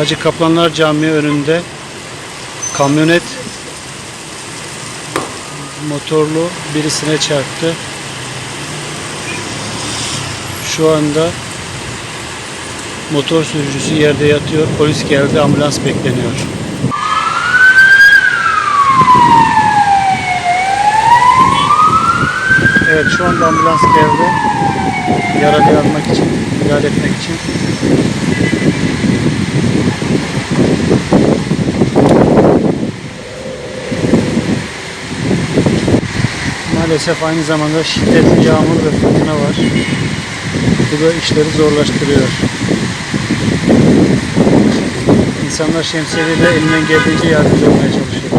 Hacı Kaplanlar Camii önünde kamyonet motorlu birisine çarptı. Şu anda motor sürücüsü yerde yatıyor. Polis geldi, ambulans bekleniyor. Evet şu anda ambulans geldi. Yaralı almak için, müdahale etmek için. Maalesef aynı zamanda şiddetli yağmur ve fırtına var. Bu da işleri zorlaştırıyor. İnsanlar şemsiyeyle elinden geldiğince yardımcı olmaya çalışıyor.